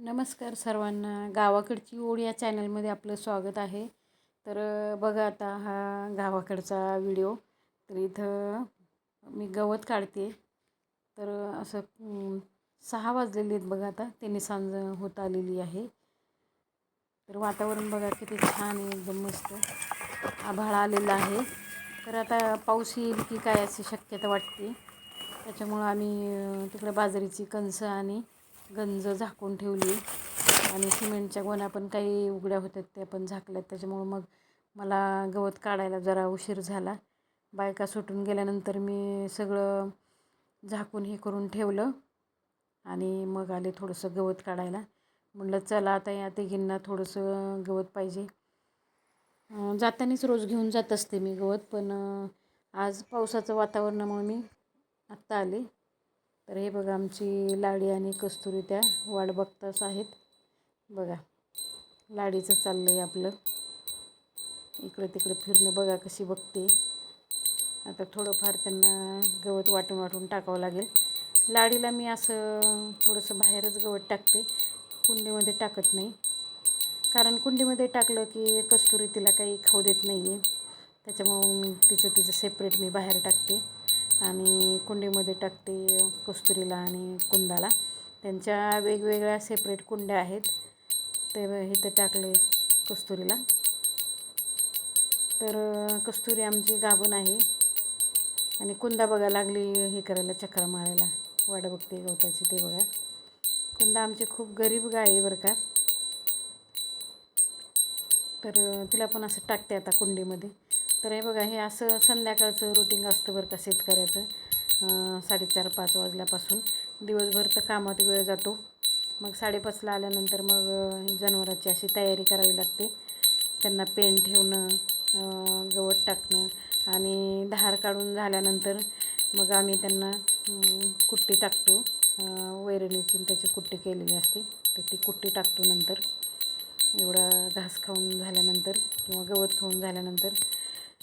नमस्कार सर्वांना. गावाकडची ओढ या चॅनलमध्ये आपलं स्वागत आहे. तर बघा आता हा गावाकडचा व्हिडिओ. तर इथं मी गवत काढते. तर असं सहा वाजलेले आहेत बघा आता. त्यांनी सांज होत आलेली आहे. तर वातावरण बघा किती छान आहे एकदम मस्त. आभाळ आलेला आहे. तर आता पाऊस येईल की काय अशी शक्यता वाटते. त्याच्यामुळं आम्ही तिकडे बाजरीची कणसं आणि गंज झाकून ठेवली आणि सिमेंटच्या गोण्या पण काही उघड्या होत्या त्या पण झाकल्यात. त्याच्यामुळं मग मला गवत काढायला जरा उशीर झाला. बायका सुटून गेल्यानंतर मी सगळं झाकून हे करून ठेवलं आणि मग आले थोडंसं गवत काढायला. म्हटलं चला आता या तिघींना थोडंसं गवत पाहिजे. जातानीच रोज घेऊन जात असते मी गवत पण आज पावसाचं वातावरणामुळे मी आत्ता आले. तर हे बघा आमची लाडी आणि कस्तुरी त्या वाट बघताच आहेत. बघा लाडीचं चाललं आहे आपलं. इकडं तिकडं फिरणं बघा कशी बघते. आता थोडंफार त्यांना गवत वाटून वाटून टाकावं लागेल. लाडीला मी असं थोडंसं बाहेरच गवत टाकते. कुंडीमध्ये टाकत नाही. कारण कुंडीमध्ये टाकलं की कस्तुरी तिला काही खाऊ देत नाही आहे त्याच्यामुळं तिचं तिचं सेपरेट मी बाहेर टाकते. आणि कुंडीमध्ये टाकते कस्तुरीला आणि कुंदाला. त्यांच्या वेगवेगळ्या सेपरेट कुंड्या आहेत. ते इथं टाकले कस्तुरीला. तर कस्तुरी आमची गाभण आहे. आणि कुंदा बघा लागली हे करायला चक्रा मारायला. वाट बघते गवताची ते बघा. कुंदा आमची खूप गरीब गाय आहे बरं का. तर तिला पण असं टाकते आता कुंडीमध्ये. तर हे बघा हे असं संध्याकाळचं रुटीन असतं बरं का शेतकऱ्याचं. साडेचार पाच वाजल्यापासून. दिवसभर तर कामात वेळ जातो. मग साडेपाचला आल्यानंतर मग अं, जनावराची अशी तयारी करावी लागते. त्यांना पेन ठेवणं गवत टाकणं आणि धार काढून झाल्यानंतर मग आम्ही त्यांना कुट्टी टाकतो. वैरणीची त्याची कुट्टी केलेली असते. तर ती कुट्टी टाकतो नंतर. एवढा घास खाऊन झाल्यानंतर किंवा गवत खाऊन झाल्यानंतर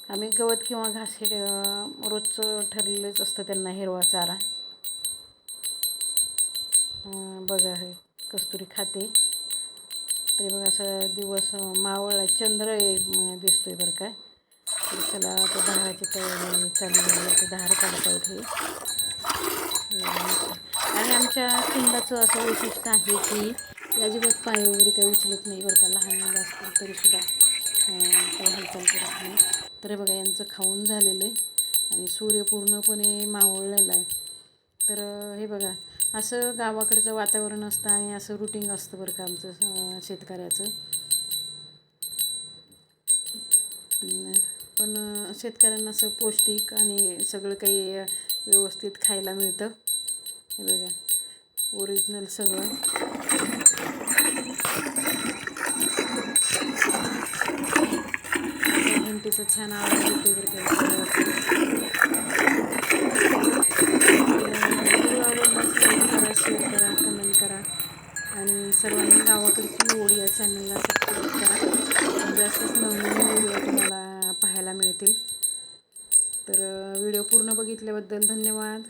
आम्ही गवत किंवा घास हे रोजचं ठरलेलंच असतं त्यांना हिरवा चारा. बघा हे कस्तुरी खाते. तरी बघा असं दिवस मावळला चंद्र आहे दिसतोय बरं का. तर चला आता दहाची तयारी चालू झाली धार काढता येते आणि आमच्या कुंडाचं असं वैशिष्ट्य आहे की अजिबात पाय वगैरे काही उचलत नाही बरं का लहान मुलं असतील तरीसुद्धा काही हालचाल करत नाही. तर हे बघा यांचं खाऊन झालेलं आहे आणि सूर्य पूर्णपणे मावळलेला आहे. तर हे बघा असं गावाकडचं वातावरण असतं आणि असं रुटीन असतं बरं का आमचं शेतकऱ्याचं. पण शेतकऱ्यांना असं पौष्टिक आणि सगळं काही व्यवस्थित खायला मिळतं. हे बघा ओरिजिनल सगळं. घंटीचा छान आवाज येतो करा शेअर करा कमेंट करा. आणि सर्वांनी गावाकडची ओढ या चॅनलला सबस्क्राईब करा. म्हणजे जास्तच नवनवीन व्हिडिओ तुम्हाला पाहायला मिळतील. तर व्हिडिओ पूर्ण बघितल्याबद्दल धन्यवाद.